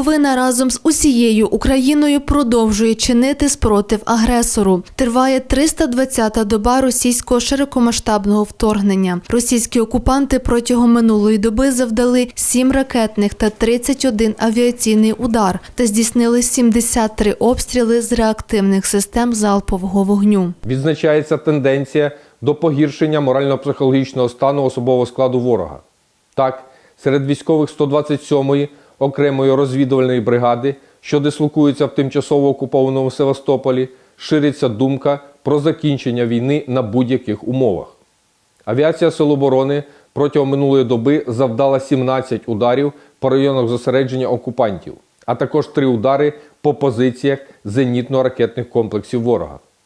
Буковина разом з усією Україною продовжує чинити спротив агресору. Триває 320-та доба російського широкомасштабного вторгнення. Російські окупанти протягом минулої доби завдали 7 ракетних та 31 авіаційний удар та здійснили 73 обстріли з реактивних систем залпового вогню. Відзначається тенденція до погіршення морально-психологічного стану особового складу ворога. Так, серед військових 127-ї окремої розвідувальної бригади, що дислокується в тимчасово окупованому Севастополі, шириться думка про закінчення війни на будь-яких умовах. Авіація Сил протягом минулої доби завдала 17 ударів по районах зосередження окупантів, а також три удари по позиціях зенітно-ракетних комплексів ворога.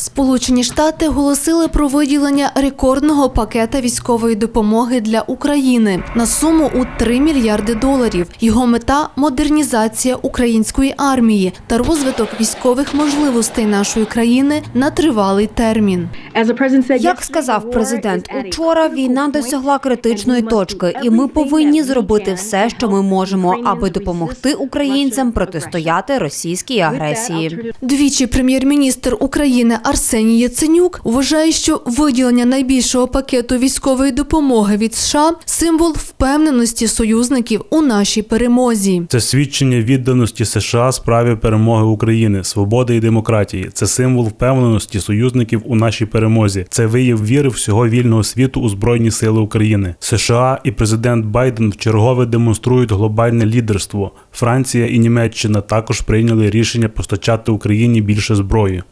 Сполучені Штати оголосили про виділення рекордного пакета військової допомоги для України на суму у 3 мільярди доларів. Його мета модернізація української армії та розвиток військових можливостей нашої країни на тривалий термін. Як сказав президент, учора війна досягла критичної точки, і ми повинні зробити все, що ми можемо, аби допомогти українцям протистояти російській агресії. Двічі прем'єр-міністр України Арсеній Яценюк вважає, що виділення найбільшого пакету військової допомоги від США символ впевненості союзників у нашій перемозі. Це свідчення відданості США справі перемоги України, свободи і демократії. Це символ впевненості союзників у нашій перемозі. Це вияв віри всього вільного світу у збройні сили України. США і президент Байден вчергове демонструють глобальне лідерство. Франція і Німеччина також прийняли рішення постачати Україні більше зброї.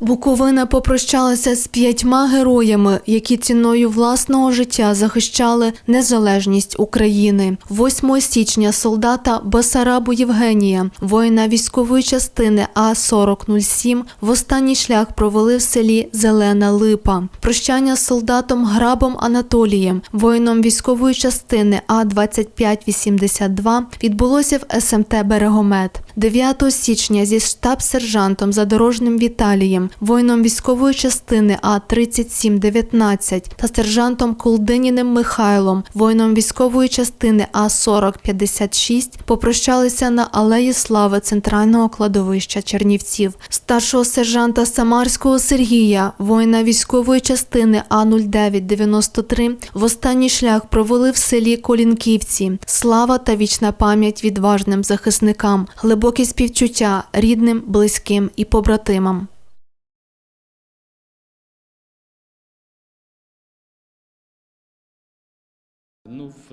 Буковина попрощалася з п'ятьма героями, які ціною власного життя захищали незалежність України. 8 січня солдата Басарабу Євгенія, воїна військової частини А 4007 в останній шлях провели в селі Зелена Липа. Прощання з солдатом Грабом Анатолієм, воїном військової частини А 2582 відбулося в СМТ Берегомет. 9 січня зі штаб-сержантом задорожним Віталієм, воїном військової частини А 3719 та сержантом Колдиніним Михайлом, воїном військової частини А 4056 попрощалися на алеї слави центрального кладовища Чернівців. Старшого сержанта Самарського Сергія, воїна військової частини А 0993 в останній шлях провели в селі Колінківці. Слава та вічна пам'ять відважним захисникам, глибокі співчуття рідним, близьким і побратимам.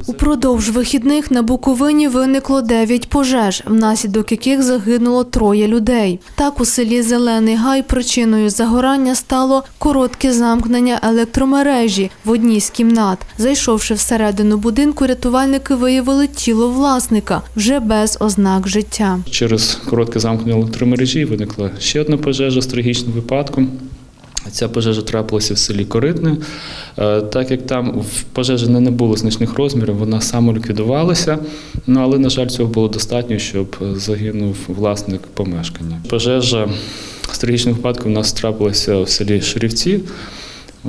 Упродовж вихідних на Буковині виникло 9 пожеж, внаслідок яких загинуло троє людей. Так у селі Зелений Гай причиною загорання стало коротке замкнення електромережі в одній з кімнат. Зайшовши всередину будинку, рятувальники виявили тіло власника вже без ознак життя. Через коротке замкнення електромережі виникла ще одна пожежа з трагічним випадком. Ця пожежа трапилася в селі Коритне. Е, Так як там в пожежі не було значних розмірів, вона самоліквідувалася, ну, але, на жаль, цього було достатньо, щоб загинув власник помешкання. Пожежа з трагічним випадком у нас трапилася в селі Ширівці.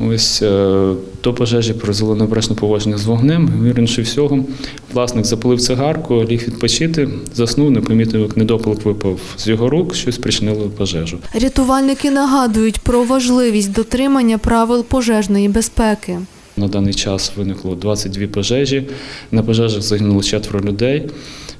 Ось е, до пожежі призвело небрежне поводження з вогнем. Вірніше всього, власник запалив цигарку, ліг відпочити, заснув, не помітив, як недопалок випав з його рук, що спричинило пожежу. Рятувальники нагадують про важливість дотримання правил пожежної безпеки. На даний час виникло 22 пожежі. На пожежах загинуло четверо людей.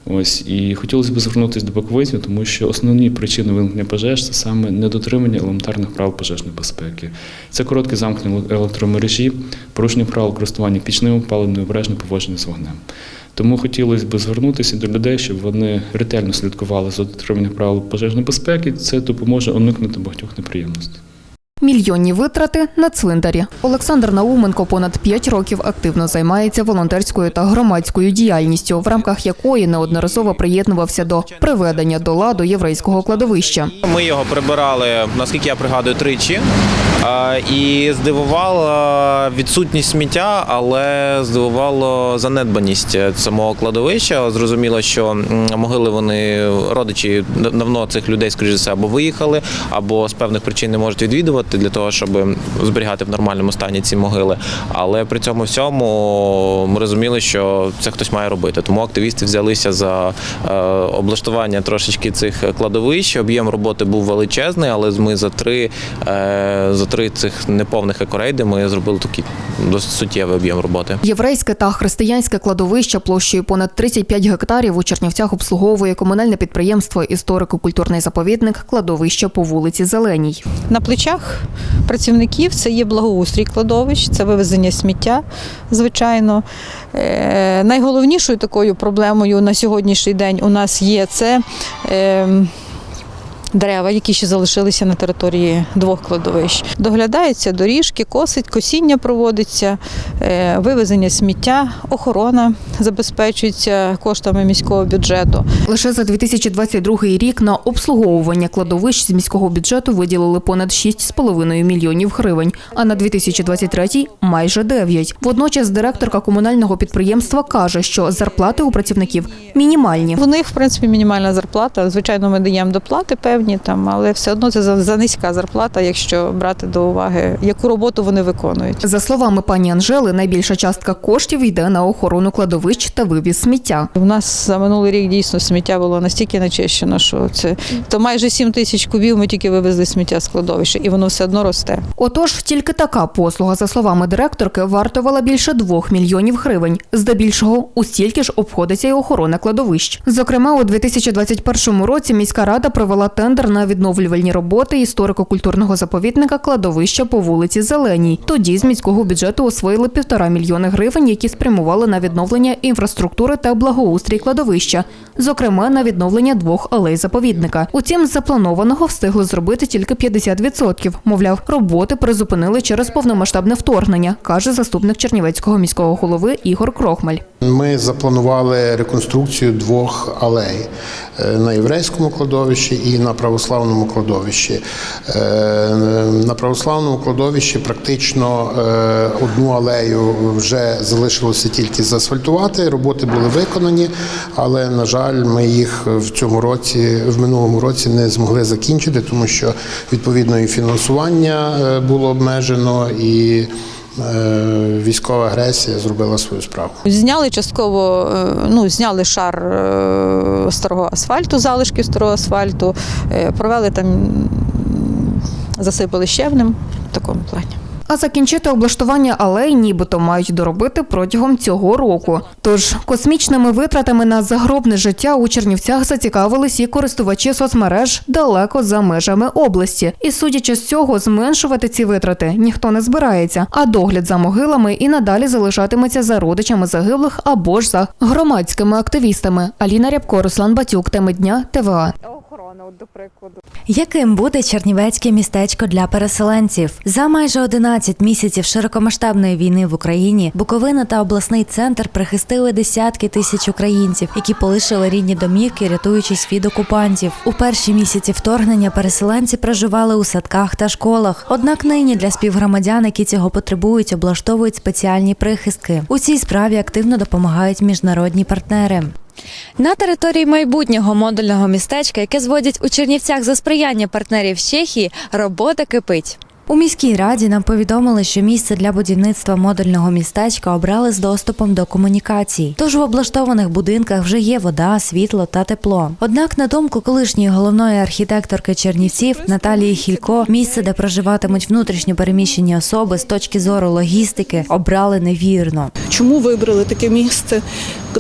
Ось і хотілося б звернутися до буковинців, тому що основні причини виникнення пожеж це саме недотримання елементарних правил пожежної безпеки. Це коротке замкнення електромережі, порушення правил користування пічним опаленням, необережне поводження з вогнем. Тому хотілося б звернутися до людей, щоб вони ретельно слідкували за дотриманням правил пожежної безпеки. Це допоможе уникнути багатьох неприємностей. Мільйонні витрати на цвинтарі. Олександр Науменко понад 5 років активно займається волонтерською та громадською діяльністю, в рамках якої неодноразово приєднувався до приведення до ладу єврейського кладовища. Ми його прибирали, наскільки я пригадую, тричі. І здивувала відсутність сміття, але здивувало занедбаність самого кладовища. Зрозуміло, що могили вони родичі давно цих людей, скоріш за все, або виїхали, або з певних причин не можуть відвідувати для того, щоб зберігати в нормальному стані ці могили. Але при цьому всьому ми розуміли, що це хтось має робити. Тому активісти взялися за е, облаштування трошечки цих кладовищ. Об'єм роботи був величезний, але ми за три, е, за три цих неповних екорейди ми зробили такий досить суттєвий об'єм роботи. Єврейське та християнське кладовище площею понад 35 гектарів у Чернівцях обслуговує комунальне підприємство історико-культурний заповідник кладовище по вулиці Зеленій. На плечах працівників це є благоустрій кладовищ, це вивезення сміття, звичайно. Е, найголовнішою такою проблемою на сьогоднішній день у нас є це. Дерева, які ще залишилися на території двох кладовищ. Доглядаються доріжки, косить, косіння проводиться, е, вивезення сміття, охорона забезпечується коштами міського бюджету. Лише за 2022 рік на обслуговування кладовищ з міського бюджету виділили понад 6,5 мільйонів гривень, а на 2023 – майже 9. Водночас директорка комунального підприємства каже, що зарплати у працівників мінімальні. В них, в принципі, мінімальна зарплата. Звичайно, ми даємо доплати певні, там, але все одно це за, за низька зарплата, якщо брати до уваги, яку роботу вони виконують. За словами пані Анжели, найбільша частка коштів йде на охорону кладовищ та вивіз сміття. У нас за минулий рік дійсно сміття було настільки начищено, що це то майже 7 тисяч кубів ми тільки вивезли сміття з кладовища, і воно все одно росте. Отож, тільки така послуга, за словами директорки, вартувала більше 2 мільйонів гривень. Здебільшого у стільки ж обходиться й охорона кладовищ. Зокрема, у 2021 році міська рада провела тендер на відновлювальні роботи історико-культурного заповідника кладовища по вулиці Зеленій. Тоді з міського бюджету освоїли півтора мільйони гривень, які спрямували на відновлення інфраструктури та благоустрій кладовища, зокрема на відновлення двох алей заповідника. Утім, запланованого встигли зробити тільки 50%. Мовляв, роботи призупинили через повномасштабне вторгнення, каже заступник Чернівецького міського голови Ігор Крохмаль. Ми запланували реконструкцію двох алей е, на єврейському кладовищі і на православному кладовищі. Е, На православному кладовищі практично е, одну алею вже залишилося тільки заасфальтувати. Роботи були виконані, але на жаль, ми їх в цьому році, в минулому році, не змогли закінчити, тому що відповідно і фінансування було обмежено і. Е, Військова агресія зробила свою справу. Зняли частково, е, ну зняли шар е, старого асфальту, залишки старого асфальту, провели там, засипали щебнем в такому плані. А закінчити облаштування алей нібито мають доробити протягом цього року. Тож космічними витратами на загробне життя у Чернівцях зацікавились і користувачі соцмереж далеко за межами області. І судячи з цього, зменшувати ці витрати ніхто не збирається, а догляд за могилами і надалі залишатиметься за родичами загиблих або ж за громадськими активістами. Аліна Рябко, Руслан Батюк, теми дня ТВА. Яким буде чернівецьке містечко для переселенців? За майже 11 місяців широкомасштабної війни в Україні Буковина та обласний центр прихистили десятки тисяч українців, які полишили рідні домівки, рятуючись від окупантів. У перші місяці вторгнення переселенці проживали у садках та школах. Однак нині для співгромадян, які цього потребують, облаштовують спеціальні прихистки. У цій справі активно допомагають міжнародні партнери. На території майбутнього модульного містечка, яке зводять у Чернівцях за сприяння партнерів з Чехії, робота кипить. У міській раді нам повідомили, що місце для будівництва модульного містечка обрали з доступом до комунікацій. Тож в облаштованих будинках вже є вода, світло та тепло. Однак, на думку колишньої головної архітекторки Чернівців Наталії Хілько, місце, де проживатимуть внутрішньо переміщені особи з точки зору логістики, обрали невірно. Чому вибрали таке місце,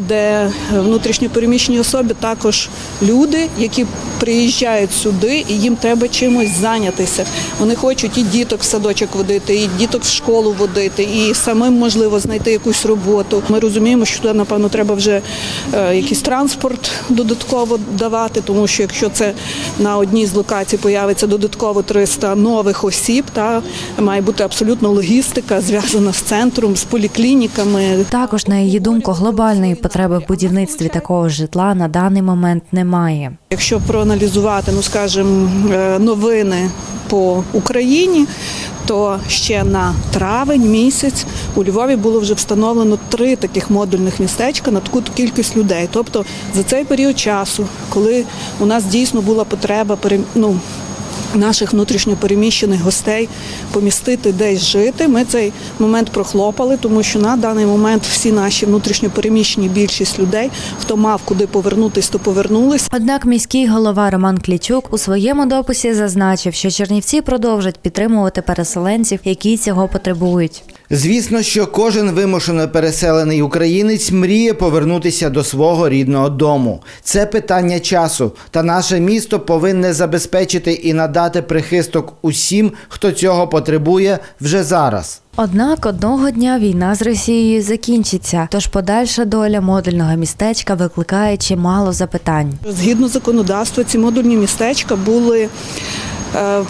де внутрішньо переміщені особи також люди, які приїжджають сюди і їм треба чимось зайнятися. Вони хочуть і діток в садочок водити, і діток в школу водити, і самим можливо знайти якусь роботу. Ми розуміємо, що туди, напевно, треба вже е, якийсь транспорт додатково давати, тому що якщо це на одній з локацій появиться додатково 300 нових осіб, та має бути абсолютно логістика зв'язана з центром, з поліклініками. Також, на її думку, глобальної потреби в будівництві такого житла на даний момент немає. Якщо проаналізувати, ну скажімо, е, новини по Україні, то ще на травень місяць у Львові було вже встановлено три таких модульних містечка на таку кількість людей. Тобто за цей період часу, коли у нас дійсно була потреба ну, наших внутрішньопереміщених гостей помістити десь жити. Ми цей момент прохлопали, тому що на даний момент всі наші внутрішньопереміщені більшість людей, хто мав куди повернутись, то повернулись. Однак міський голова Роман Клічук у своєму дописі зазначив, що Чернівці продовжать підтримувати переселенців, які цього потребують. Звісно, що кожен вимушено переселений українець мріє повернутися до свого рідного дому. Це питання часу, та наше місто повинне забезпечити і надати прихисток усім, хто цього потребує вже зараз. Однак одного дня війна з Росією закінчиться, тож подальша доля модульного містечка викликає чимало запитань. Згідно законодавства, ці модульні містечка були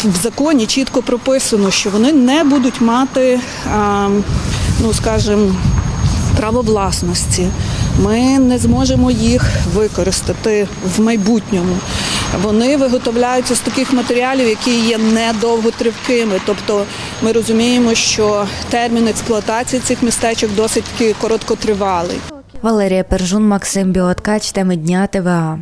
в законі чітко прописано, що вони не будуть мати, е, ну скажімо, право власності. Ми не зможемо їх використати в майбутньому. Вони виготовляються з таких матеріалів, які є недовготривкими. Тобто ми розуміємо, що термін експлуатації цих містечок досить короткотривалий. Валерія Пержун, Максим Біоткач, теми дня ТВА.